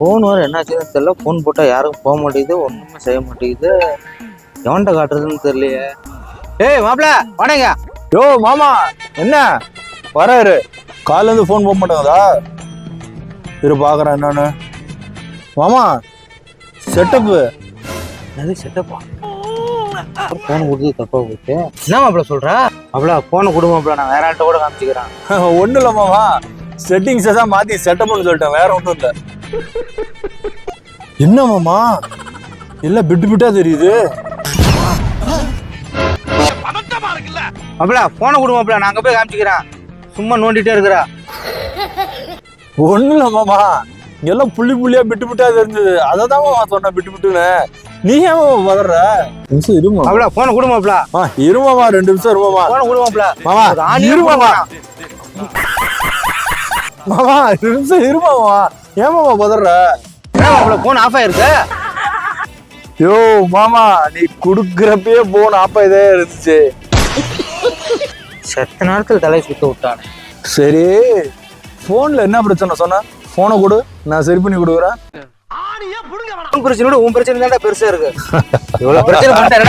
Phone வர என்னாச்சுன்னு தெரியல. ஃபோன் போட்டால் யாருக்கும் போக மாட்டேங்குது ஒன்றுமே செய்ய மாட்டேங்குது. எவன்கிட்ட காட்டுறதுன்னு தெரியலையே. ஏய் மாப்பிள வணங்க. யோ மாமா என்ன? வராரு காலைல இருந்து ஃபோன் போக மாட்டேங்குதா? இரு பாக்குறேன் என்னன்னு. மாமா செட்டப்பு அது செட்டப்பா ஃபோன் கொடுத்து தப்பா போச்சு. என்ன மாப்பிள சொல்ற? மாப்பிள ஃபோனை கொடு மாப்பிள நான் வேற ஆள்கிட்ட கூட காமிச்சிக்கிறேன். ஒன்றும் இல்லை மாமா. செட்டிங்ஸை தான் மாற்றி செட்டப்னு சொல்லிட்டேன் வேற ஒன்றும் இல்லை. என்ன மாமா? எல்லாம் பிட்டு பிட்டா தெரியுது. மாப்பிள ஃபோனை கொடு மாப்பிள நான் அங்கே போய் காமிச்சிக்கிறேன். சும்மா நோண்டிட்டே இருக்கிறா. ஒன்றும் இல்லை மாமா. எல்லாம் புள்ளி புள்ளியா பிட்டு பிட்டா தெரிஞ்சது. அதை தான் மாமா சொன்னேன் பிட்டு பிட்டுன்னு. நீ ஏன் பதற நிமிஷம் இருமா மாப்பிள ஃபோனை கொடு மாப்பிள. ஆ இருமாமா ரெண்டு நிமிஷம் இருமாமா ஃபோனை கொடு மாப்பிள. மாமா ஒரு ஆணியே இரு மாமா. போடுறான். மாமா ரெண்டு நிமிஷம் இருமாமா ஏன் மாமா பதற? ஃபோன் ஆஃப் ஆயிருக்கு? யோ மாமா நீ குடுக்கறப்பயே போன் ஆப்பா இதே இருந்துச்சு. செத்த நேரத்தில் தலையை சுத்த விட்டானே. சரி போன்ல என்ன பிரச்சனை சொன்ன? போனை கொடு நான் சரி பண்ணி கொடுக்குறேன். உன் பிரச்சனையோட உன் பிரச்சனை தான் பெருசா இருக்கு. இவ்வளவு பிரச்சனை பண்ணிட்டா